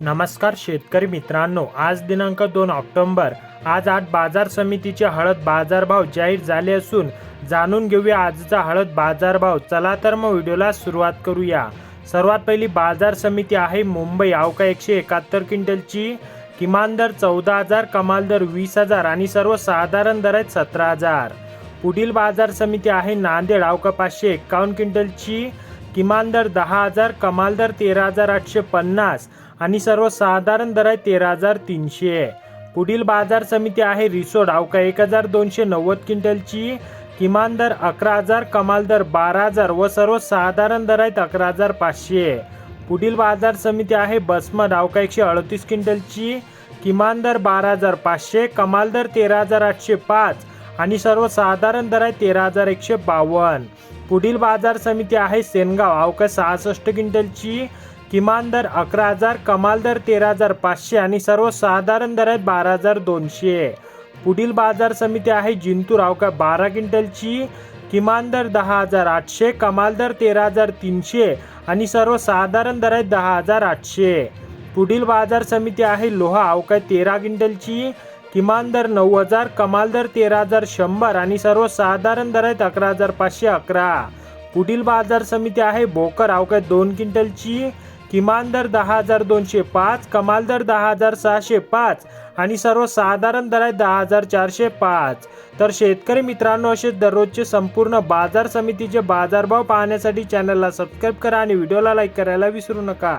नमस्कार शेतकरी मित्रांनो आज दिनांक दोन ऑक्टोंबर. आज आठ बाजार समितीचे हळद बाजारभाव जाहीर झाले असून जाणून घेऊया आजचा हळद बाजारभाव. चला तर मग व्हिडिओला सुरुवात करूया. सर्वात पहिली बाजार समिती आहे मुंबई. अवका एकशे एकाहत्तर क्विंटलची. किमान दर चौदा हजार कमाल दर वीस हजार आणि सर्वसाधारण दर आहेत सतरा हजार. पुढील बाजार समिती आहे नांदेड. अवका पाचशे एक्कावन्न क्विंटलची. किमान दर दहा हजार कमाल दर तेरा हजार आठशे पन्नास आणि सर्वसाधारण दर आहे तेरा हजार तीनशे. पुढील बाजार समिती आहे रिसोड. अवका एक हजार दोनशे नव्वद क्विंटलची. किमान दर अकरा हजार कमाल दर बारा हजार व सर्वसाधारण दर आहेत अकरा हजार पाचशे. पुढील बाजार समिती आहे बसमत अवका एकशे अडतीस क्विंटलची. किमान दर बारा हजार पाचशे कमाल दर तेरा हजार आठशे पाच आणि सर्वसाधारण दर आहे तेरा हजार एकशे बावन्न. पुढील बाजार समिती आहे सेनगाव. अवकाश सहासष्ट क्विंटलची किमान दर अकरा हजार कमाल दर तेरा हजार पाचशे आणि सर्वसाधारण दर आहेत बारा हजार दोनशे. पुढील बाजार समिती आहे जिंतूर. अवका बारा क्विंटलची किमान दर दहा हजार आठशे कमाल दर तेरा हजार तीनशे आणि सर्वसाधारण दर आहेत दहा हजार आठशे. पुढील बाजार समिती आहे लोहा. अवकाय तेरा क्विंटलची किमान दर नऊ हजार कमाल दर तेरा हजार शंभर आणि सर्वसाधारण दर आहेत अकरा हजार पाचशे अकरा. पुढील बाजार समिती आहे भोकर अवघ्या दोन क्विंटलची. किमान दर दहा हजार दोनशे पाच कमाल दर दहा हजार सहाशे पाच आणि सर्वसाधारण दर आहे दहा हजार चारशे पाच. तर शेतकरी मित्रांनो असे दररोजचे संपूर्ण बाजार समितीचे बाजारभाव पाहण्यासाठी चॅनलला सबस्क्राईब करा आणि व्हिडिओला लाईक करायला विसरू नका.